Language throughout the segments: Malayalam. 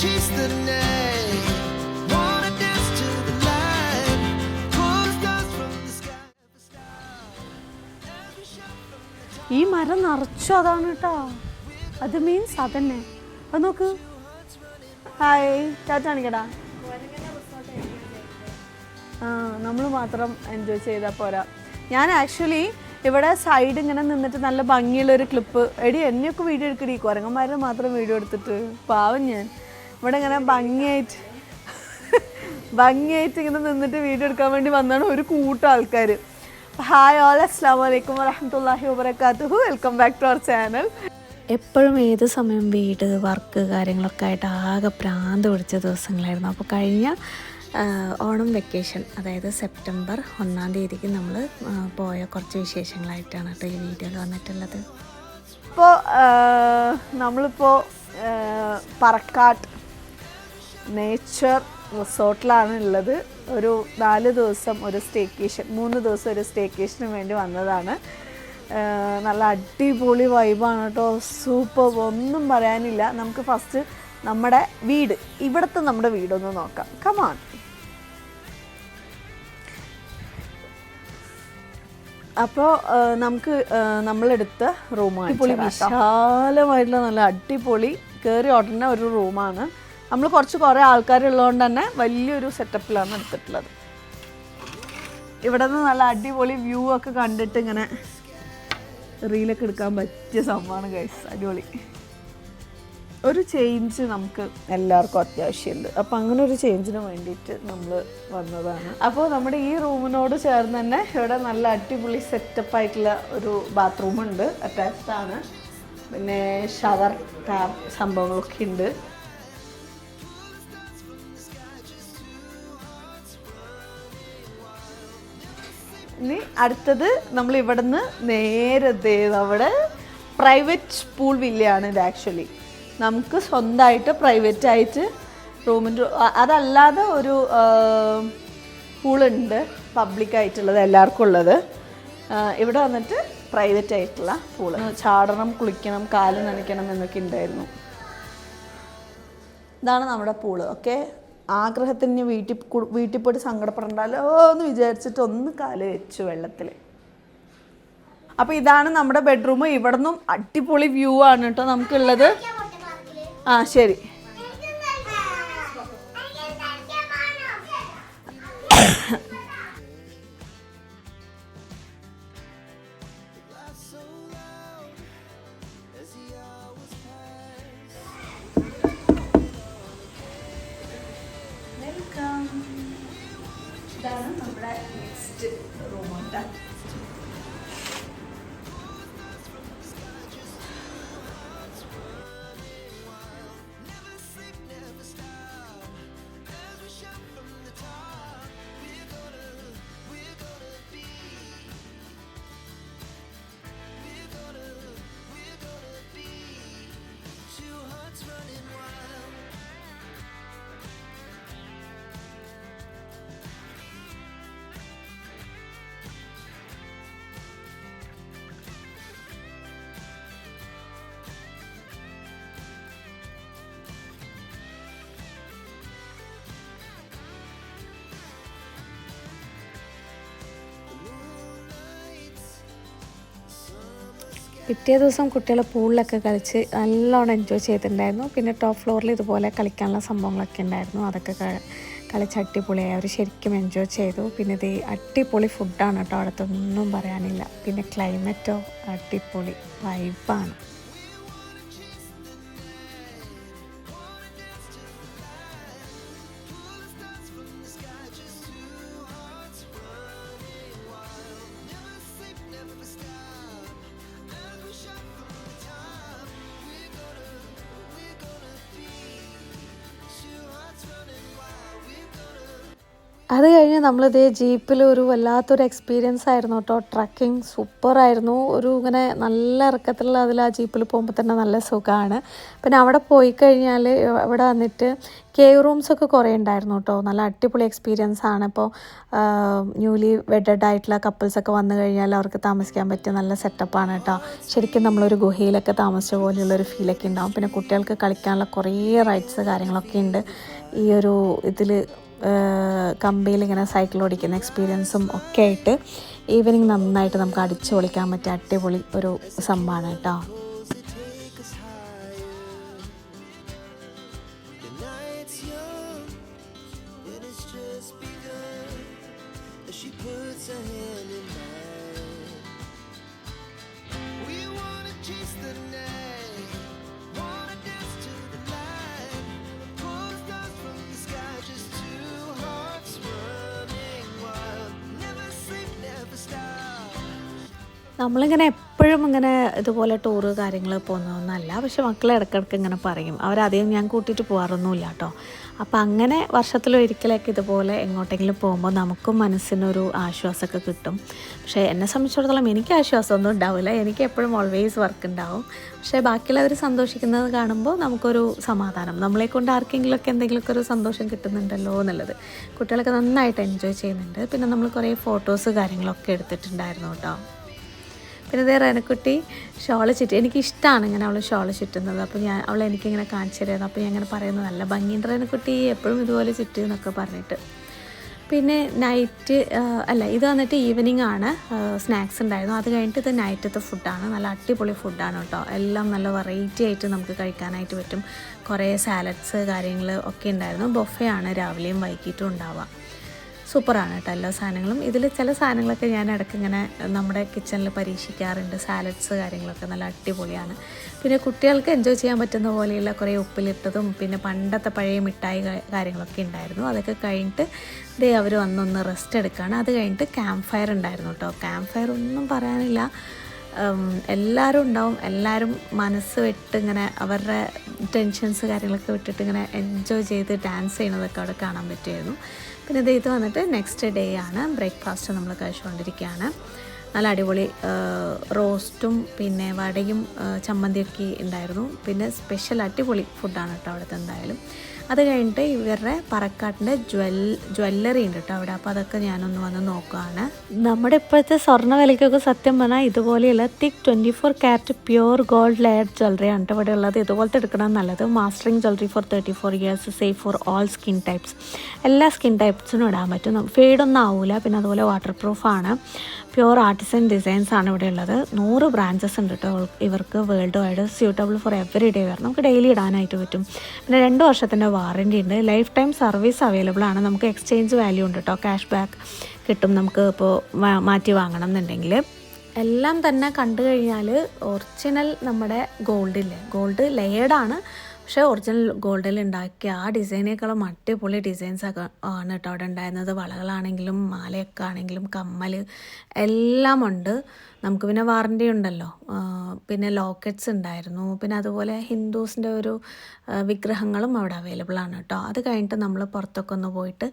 ഈ മരം നിറച്ചു അതാണ് കേട്ടോ. അത് മീൻസ് അതന്നെ. അത് നോക്ക്. ഹായ് ചാറ്റാണിക്കടാ ആ നമ്മൾ മാത്രം എൻജോയ് ചെയ്താൽ പോരാ. ഞാൻ ആക്ച്വലി ഇവിടെ സൈഡ് ഇങ്ങനെ നിന്നിട്ട് നല്ല ഭംഗിയുള്ള ഒരു ക്ലിപ്പ് എടി എന്നെയൊക്കെ വീഡിയോ എടുക്കടി. കുരങ്ങന്മാരെ മാത്രം വീഡിയോ എടുത്തിട്ട്. പാവം ഞാൻ. ഇവിടെ ഇങ്ങനെ ഭംഗിയായിട്ട് ഭംഗിയായിട്ട് ഇങ്ങനെ നിന്നിട്ട് വീഡിയോ എടുക്കാൻ വേണ്ടി വന്നാണ് ഒരു കൂട്ടം ആൾക്കാർ ഹായ് ഓൾ അസ്സാം വലൈക്കും വരഹമുല്ലാഹി വബർക്കാത്തു welcome back to our channel എപ്പോഴും ഏത് സമയം വീട് വർക്ക് കാര്യങ്ങളൊക്കെ ആയിട്ട് ആകെ പ്രാന്ത് പിടിച്ച ദിവസങ്ങളായിരുന്നു. അപ്പോൾ കഴിഞ്ഞ ഓണം വെക്കേഷൻ അതായത് സെപ്റ്റംബർ ഒന്നാം തീയതിക്ക് നമ്മൾ പോയ കുറച്ച് വിശേഷങ്ങളായിട്ടാണ് കേട്ടോ ഈ വീഡിയോയിൽ വന്നിട്ടുള്ളത്. ഇപ്പോൾ നമ്മളിപ്പോൾ പറക്കാട്ട് നേച്ചർ റിസോർട്ടിലാണ് ഉള്ളത് ഒരു നാല് ദിവസം ഒരു സ്റ്റേക്കേഷൻ മൂന്ന് ദിവസം ഒരു സ്റ്റേക്കേഷന് വേണ്ടി വന്നതാണ്. നല്ല അടിപൊളി വൈബാണ് കേട്ടോ. സൂപ്പർ. ഒന്നും പറയാനില്ല. നമുക്ക് ഫസ്റ്റ് നമ്മുടെ വീട്. ഇവിടുത്തെ നമ്മുടെ വീടൊന്ന് നോക്കാം. കമാൺ അപ്പോൾ നമുക്ക് നമ്മളെടുത്ത റൂമാണ് അടിപൊളി വിശാലമായിട്ടുള്ള നല്ല അടിപൊളി കയറി ഉടനെ ഒരു റൂമാണ്. നമ്മൾ കുറച്ച് കുറേ ആൾക്കാരുള്ളതുകൊണ്ട് തന്നെ വലിയൊരു സെറ്റപ്പിലാണ് എടുത്തിട്ടുള്ളത്. ഇവിടെ നിന്ന് നല്ല അടിപൊളി വ്യൂ ഒക്കെ കണ്ടിട്ട് ഇങ്ങനെ റീലൊക്കെ എടുക്കാൻ പറ്റിയ സംഭവമാണ് ഗൈസ് അടിപൊളി. ഒരു ചേഞ്ച് നമുക്ക് എല്ലാവർക്കും അത്യാവശ്യമുണ്ട്. അപ്പം അങ്ങനെ ഒരു ചേഞ്ചിന് വേണ്ടിയിട്ട് നമ്മൾ വന്നതാണ്. അപ്പോൾ നമ്മുടെ ഈ റൂമിനോട് ചേർന്ന് തന്നെ ഇവിടെ നല്ല അടിപൊളി സെറ്റപ്പ് ആയിട്ടുള്ള ഒരു ബാത്റൂമുണ്ട് അറ്റാച്ച്ഡ് ആണ്. പിന്നെ ഷവർ ടാപ്പ് സംഭവങ്ങളൊക്കെ ഉണ്ട്. ഇനി അടുത്തത് നമ്മൾ ഇവിടുന്ന് നേരത്തെ നമ്മുടെ പ്രൈവറ്റ് പൂൾ വില്ലയാണ് ഇത് ആക്ച്വലി നമുക്ക് സ്വന്തമായിട്ട് പ്രൈവറ്റ് ആയിട്ട് റൂമിന്റെ അതല്ലാതെ ഒരു പൂളുണ്ട് പബ്ലിക്കായിട്ടുള്ളത് എല്ലാവർക്കും ഉള്ളത്. ഇവിടെ വന്നിട്ട് പ്രൈവറ്റ് ആയിട്ടുള്ള പൂൾ ചാടണം കുളിക്കണം കാൽ നനയ്ക്കണം എന്നൊക്കെ ഉണ്ടായിരുന്നു. ഇതാണ് നമ്മുടെ പൂൾ ഓക്കെ ആഗ്രഹത്തിന് വീട്ടിൽ വീട്ടിൽ പോയിട്ട് സങ്കടപ്പെടണ്ടല്ലോ എന്ന് വിചാരിച്ചിട്ട് ഒന്ന് കാൽ വെച്ചു വെള്ളത്തിൽ അപ്പോൾ ഇതാണ് നമ്മുടെ ബെഡ്റൂം ഇവിടെ നിന്നും അടിപൊളി വ്യൂ ആണ് കേട്ടോ നമുക്കുള്ളത്. ആ ശരി. പിറ്റേ ദിവസം കുട്ടികൾ പൂളിലൊക്കെ കളിച്ച് നല്ലോണം എൻജോയ് ചെയ്തിട്ടുണ്ടായിരുന്നു. പിന്നെ ടോപ്പ് ഫ്ലോറിൽ ഇതുപോലെ കളിക്കാനുള്ള സംഭവങ്ങളൊക്കെ ഉണ്ടായിരുന്നു. അതൊക്കെ കളിച്ച് അടിപൊളിയായി. അവർ ശരിക്കും എൻജോയ് ചെയ്തു. പിന്നെ ഇത് അടിപൊളി ഫുഡാണ് കേട്ടോ. അവിടുത്തെ ഒന്നും പറയാനില്ല. പിന്നെ ക്ലൈമറ്റോ അടിപൊളി വൈബാണ് നമ്മളിതേ ജീപ്പിൽ ഒരു വല്ലാത്തൊരു എക്സ്പീരിയൻസ് ആയിരുന്നു കേട്ടോ. ട്രക്കിംഗ് സൂപ്പറായിരുന്നു ഒരു ഇങ്ങനെ നല്ല ഇറക്കത്തിലുള്ള അതിൽ ആ ജീപ്പിൽ പോകുമ്പോൾ തന്നെ നല്ല സുഖമാണ് പിന്നെ അവിടെ പോയി കഴിഞ്ഞാൽ അവിടെ വന്നിട്ട് കേവ് റൂംസൊക്കെ കുറേ ഉണ്ടായിരുന്നു കേട്ടോ. നല്ല അടിപൊളി എക്സ്പീരിയൻസ് ആണ്. ഇപ്പോൾ ന്യൂലി വെഡഡ് ആയിട്ടുള്ള കപ്പിൾസൊക്കെ വന്നു കഴിഞ്ഞാൽ അവർക്ക് താമസിക്കാൻ പറ്റിയ നല്ല സെറ്റപ്പാണ് കേട്ടോ. ശരിക്കും നമ്മളൊരു ഗുഹയിലൊക്കെ താമസിച്ച പോലെയുള്ളൊരു ഫീലൊക്കെ ഉണ്ടാവും പിന്നെ കുട്ടികൾക്ക് കളിക്കാനുള്ള കുറേ റൈറ്റ്സ് കാര്യങ്ങളൊക്കെ ഉണ്ട് ഈ ഒരു ഇതിൽ കമ്പിയിൽ ഇങ്ങനെ സൈക്കിൾ ഓടിക്കുന്ന എക്സ്പീരിയൻസും ഒക്കെ ആയിട്ട് ഈവനിങ് നന്നായിട്ട് നമുക്ക് അടിച്ചു പൊളിക്കാൻ പറ്റിയ അടിപൊളി ഒരു സംഭവമാണ് കേട്ടോ. നമ്മളിങ്ങനെ എപ്പോഴും ഇങ്ങനെ ഇതുപോലെ ടൂറ് കാര്യങ്ങൾ പോകുന്നതൊന്നല്ല. പക്ഷെ മക്കളെ ഇടയ്ക്കിടയ്ക്ക് ഇങ്ങനെ പറയും. അവരധികം ഞാൻ കൂട്ടിയിട്ട് പോകാറൊന്നുമില്ല കേട്ടോ. അപ്പം അങ്ങനെ വർഷത്തിലൊരിക്കലൊക്കെ ഇതുപോലെ എങ്ങോട്ടെങ്കിലും പോകുമ്പോൾ നമുക്കും മനസ്സിനൊരു ആശ്വാസമൊക്കെ കിട്ടും. പക്ഷേ എന്നെ സംബന്ധിച്ചിടത്തോളം എനിക്ക് ആശ്വാസമൊന്നും ഉണ്ടാവില്ല. എനിക്ക് എപ്പോഴും ഓൾവേസ് വർക്ക് ഉണ്ടാവും. പക്ഷേ ബാക്കിയുള്ളവർ സന്തോഷിക്കുന്നത് കാണുമ്പോൾ നമുക്കൊരു സമാധാനം. നമ്മളെ കൊണ്ട് ആർക്കെങ്കിലുമൊക്കെ എന്തെങ്കിലുമൊക്കെ ഒരു സന്തോഷം കിട്ടുന്നുണ്ടല്ലോ എന്നുള്ളത്. കുട്ടികളൊക്കെ നന്നായിട്ട് എൻജോയ് ചെയ്യുന്നുണ്ട്. പിന്നെ നമ്മൾ കുറേ ഫോട്ടോസ് കാര്യങ്ങളൊക്കെ എടുത്തിട്ടുണ്ടായിരുന്നു കേട്ടോ. പിന്നെ ഇതേ റനക്കുട്ടി ഷോൾ ചുറ്റി. എനിക്കിഷ്ടമാണ് ഇങ്ങനെ അവൾ ഷോൾ ചുറ്റുന്നത്. അപ്പോൾ ഞാൻ അവൾ എനിക്കിങ്ങനെ കാണിച്ചു തരുന്നത് അപ്പോൾ ഞാൻ ഇങ്ങനെ പറയുന്നത് നല്ല ഭംഗിയുണ്ട് റനക്കുട്ടി. എപ്പോഴും ഇതുപോലെ ചുറ്റും എന്നൊക്കെ പറഞ്ഞിട്ട്. പിന്നെ നൈറ്റ് അല്ല ഇത് വന്നിട്ട് ഈവനിങ് ആണ്. സ്നാക്സ് ഉണ്ടായിരുന്നു. അത് കഴിഞ്ഞിട്ട് ഇത് നൈറ്റത്തെ ഫുഡാണ്. നല്ല അടിപൊളി ഫുഡാണ് കേട്ടോ. എല്ലാം നല്ല വെറൈറ്റി ആയിട്ട് നമുക്ക് കഴിക്കാനായിട്ട് പറ്റും. കുറേ സാലഡ്സ് കാര്യങ്ങൾ ഒക്കെ ഉണ്ടായിരുന്നു. ബൊഫേ ആണ് രാവിലെയും വൈകിട്ടും ഉണ്ടാവുക. സൂപ്പറാണ് കേട്ടോ എല്ലാ സാധനങ്ങളും. ഇതിൽ ചില സാധനങ്ങളൊക്കെ ഞാൻ ഇടയ്ക്ക് ഇങ്ങനെ നമ്മുടെ കിച്ചണിൽ പരീക്ഷിക്കാറുണ്ട്. സാലഡ്സ് കാര്യങ്ങളൊക്കെ നല്ല അടിപൊളിയാണ്. പിന്നെ കുട്ടികൾക്ക് എൻജോയ് ചെയ്യാൻ പറ്റുന്ന പോലെയുള്ള കുറേ ഉപ്പിലിട്ടതും പിന്നെ പണ്ടത്തെ പഴയ മിഠായി കാര്യങ്ങളൊക്കെ ഉണ്ടായിരുന്നു. അതൊക്കെ കഴിഞ്ഞിട്ട് ദേ അവർ വന്നൊന്ന് റെസ്റ്റ് എടുക്കുകയാണ് അത് കഴിഞ്ഞിട്ട് ക്യാമ്പ് ഫയർ ഉണ്ടായിരുന്നു കേട്ടോ. ക്യാമ്പ് ഫയർ ഒന്നും പറയാനില്ല. എല്ലാവരും ഉണ്ടാവും. എല്ലാവരും മനസ്സ് വിട്ട് ഇങ്ങനെ അവരുടെ ടെൻഷൻസ് കാര്യങ്ങളൊക്കെ വിട്ടിട്ട് ഇങ്ങനെ എൻജോയ് ചെയ്ത് ഡാൻസ് ചെയ്യണതൊക്കെ അവിടെ കാണാൻ പറ്റുമായിരുന്നു. പിന്നെ ഇത് വന്നിട്ട് നെക്സ്റ്റ് ഡേ ആണ് ബ്രേക്ക്ഫാസ്റ്റ് നമ്മൾ കഴിച്ചുകൊണ്ടിരിക്കുകയാണ് നല്ല അടിപൊളി റോസ്റ്റും പിന്നെ വടയും ചമ്മന്തിയൊക്കെ ഉണ്ടായിരുന്നു. പിന്നെ സ്പെഷ്യൽ അടിപൊളി ഫുഡാണ് കേട്ടോ അവിടുത്തെ എന്തായാലും. അത് കഴിഞ്ഞിട്ട് ഇവരുടെ പറക്കാട്ടിന്റെ ജ്വൽ ജ്വല്ലറി ഉണ്ട് കേട്ടോ അവിടെ. അപ്പോൾ അതൊക്കെ ഞാനൊന്ന് വന്ന് നോക്കുകയാണ് നമ്മുടെ ഇപ്പോഴത്തെ സ്വർണ വിലയ്ക്കൊക്കെ സത്യം പറഞ്ഞാൽ ഇതുപോലെയുള്ള thick twenty four carat pure gold layer jewellery ആണ് ഇവിടെ ഉള്ളത്. ഇതുപോലത്തെ എടുക്കണം നല്ലത്. Mastering jewellery for thirty four years safe for all skin types എല്ലാ സ്കിൻ ടൈപ്സിനും ഇടാൻ പറ്റും. ഫെയ്ഡൊന്നും ആവില്ല പിന്നെ അതുപോലെ വാട്ടർ പ്രൂഫാണ് പ്യുവർ ആർട്ടിസൻ ഡിസൈൻസ് ആണ് ഇവിടെ ഉള്ളത്. നൂറ് ബ്രാഞ്ചസ് ഉണ്ട് കേട്ടോ ഇവർക്ക് world wide suitable for every day wear നമുക്ക് ഡെയിലി ഇടാനായിട്ട് പറ്റും. പിന്നെ രണ്ട് വർഷത്തിന്റെ വാറന്റി ഉണ്ട്. ലൈഫ് ടൈം സർവീസ് അവൈലബിൾ ആണ്. നമുക്ക് എക്സ്ചേഞ്ച് വാല്യൂ ഉണ്ട് കേട്ടോ ക്യാഷ് ബാക്ക് കിട്ടും നമുക്ക് ഇപ്പോൾ മാറ്റി വാങ്ങണം എന്നുണ്ടെങ്കിൽ. എല്ലാം തന്നെ കണ്ടു കഴിഞ്ഞാൽ ഒറിജിനൽ നമ്മുടെ ഗോൾഡില്ലേ ഗോൾഡ് ലെയർഡാണ് പക്ഷേ ഒറിജിനൽ ഗോൾഡിൽ ഉണ്ടാക്കിയ ആ ഡിസൈനേക്കാളും അടിപൊളി ഡിസൈൻസ് ഒക്കെ ആണ് കേട്ടോ അവിടെ ഉണ്ടായിരുന്നത്. വളകളാണെങ്കിലും മാലയൊക്കെ ആണെങ്കിലും കമ്മൽ എല്ലാം ഉണ്ട്. നമുക്ക് പിന്നെ വാറണ്ടി ഉണ്ടല്ലോ. പിന്നെ ലോക്കറ്റ്സ് ഉണ്ടായിരുന്നു. പിന്നെ അതുപോലെ ഹിന്ദുസിന്റെ ഒരു വിഗ്രഹങ്ങളും അവിടെ അവൈലബിൾ ആണ് കേട്ടോ. അത് കഴിഞ്ഞിട്ട് നമ്മൾ പുറത്തൊക്കെ ഒന്ന് പോയിട്ട്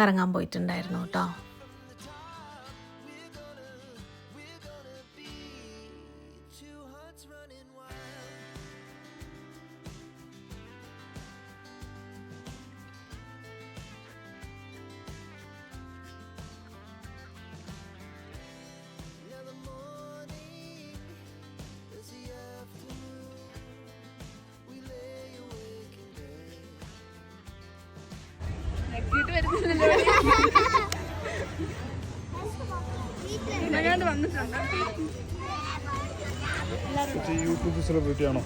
കറങ്ങാൻ പോയിട്ടുണ്ടായിരുന്നു കേട്ടോ. മറ്റേ യൂട്യൂബ് സെലിബ്രിറ്റി ആണോ?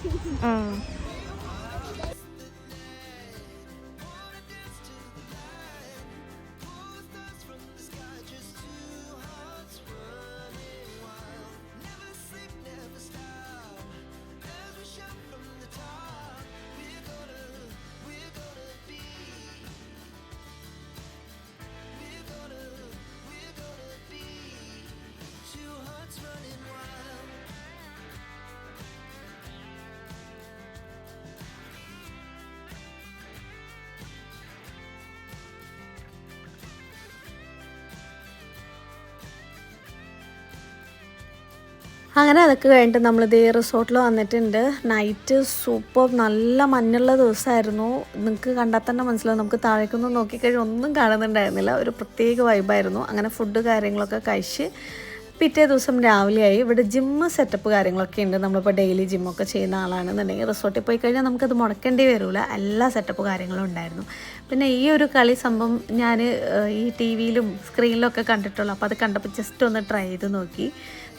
അങ്ങനെ അതൊക്കെ കഴിഞ്ഞിട്ട് നമ്മൾ ഇതേ റിസോർട്ടിൽ വന്നിട്ടുണ്ട്. നൈറ്റ് സൂപ്പർ നല്ല മഞ്ഞുള്ള ദിവസമായിരുന്നു നിങ്ങൾക്ക് കണ്ടാൽ തന്നെ മനസ്സിലാവും. നമുക്ക് താഴേക്കൊന്നും നോക്കിക്കഴിഞ്ഞാൽ ഒന്നും കാണുന്നുണ്ടായിരുന്നില്ല. ഒരു പ്രത്യേക വൈബായിരുന്നു അങ്ങനെ ഫുഡ് കാര്യങ്ങളൊക്കെ കഴിച്ച് പിറ്റേ ദിവസം രാവിലെയായി. ഇവിടെ ജിമ്മ് സെറ്റപ്പ് കാര്യങ്ങളൊക്കെ ഉണ്ട്. നമ്മളിപ്പോൾ ഡെയിലി ജിമ്മൊക്കെ ചെയ്യുന്ന ആളാണെന്നുണ്ടെങ്കിൽ റിസോർട്ടിൽ പോയി കഴിഞ്ഞാൽ നമുക്കത് മുടക്കേണ്ടി വരില്ല എല്ലാ സെറ്റപ്പ് കാര്യങ്ങളും ഉണ്ടായിരുന്നു. പിന്നെ ഈ ഒരു കളി സംഭവം ഞാൻ ഈ ടി വിയിലും സ്ക്രീനിലൊക്കെ കണ്ടിട്ടുള്ളൂ. അപ്പോൾ അത് കണ്ടപ്പോൾ ജസ്റ്റ് ഒന്ന് ട്രൈ ചെയ്ത് നോക്കി.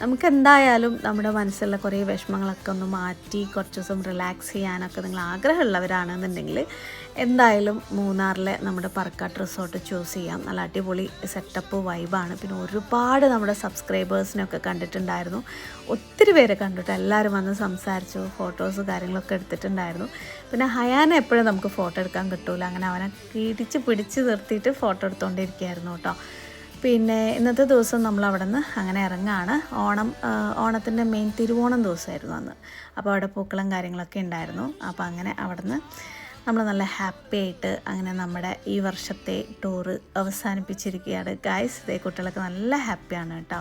നമുക്ക് എന്തായാലും നമ്മുടെ മനസ്സിലുള്ള കുറേ വിഷമങ്ങളൊക്കെ ഒന്ന് മാറ്റി കുറച്ച് ദിവസം റിലാക്സ് ചെയ്യാനൊക്കെ നിങ്ങൾ ആഗ്രഹമുള്ളവരാണെന്നുണ്ടെങ്കിൽ എന്തായാലും മൂന്നാറിലെ നമ്മുടെ പറക്കാട്ട് റിസോർട്ട് ചൂസ് ചെയ്യാം. നല്ല അടിപൊളി സെറ്റപ്പ് വൈബാണ് പിന്നെ ഒരുപാട് നമ്മുടെ സബ്സ്ക്രൈബേഴ്സിനൊക്കെ കണ്ടിട്ടുണ്ടായിരുന്നു. ഒത്തിരി പേരെ കണ്ടിട്ട് എല്ലാവരും വന്ന് സംസാരിച്ചു ഫോട്ടോസ് കാര്യങ്ങളൊക്കെ എടുത്തിട്ടുണ്ടായിരുന്നു. പിന്നെ ഹയാനെ എപ്പോഴും നമുക്ക് ഫോട്ടോ എടുക്കാൻ കിട്ടൂല. അങ്ങനെ അവനെ കിടിച്ച് പിടിച്ച് നിർത്തിയിട്ട് ഫോട്ടോ എടുത്തുകൊണ്ടിരിക്കുകയായിരുന്നു കേട്ടോ. പിന്നെ ഇന്നത്തെ ദിവസം നമ്മൾ അവിടെ നിന്ന് അങ്ങനെ ഇറങ്ങാണ്. ഓണം ഓണത്തിന്റെ മെയിൻ തിരുവോണം ദിവസമായിരുന്നു അന്ന്. അപ്പോൾ അവിടെ പൂക്കളും കാര്യങ്ങളൊക്കെ ഉണ്ടായിരുന്നു. അപ്പോൾ അങ്ങനെ അവിടെ നിന്ന് നമ്മൾ നല്ല ഹാപ്പി ആയിട്ട് അങ്ങനെ നമ്മുടെ ഈ വർഷത്തെ ടൂറ് അവസാനിപ്പിച്ചിരിക്കുകയാണ്. ഗായ്സ് ഇതേ കുട്ടികളൊക്കെ നല്ല ഹാപ്പിയാണ് കേട്ടോ.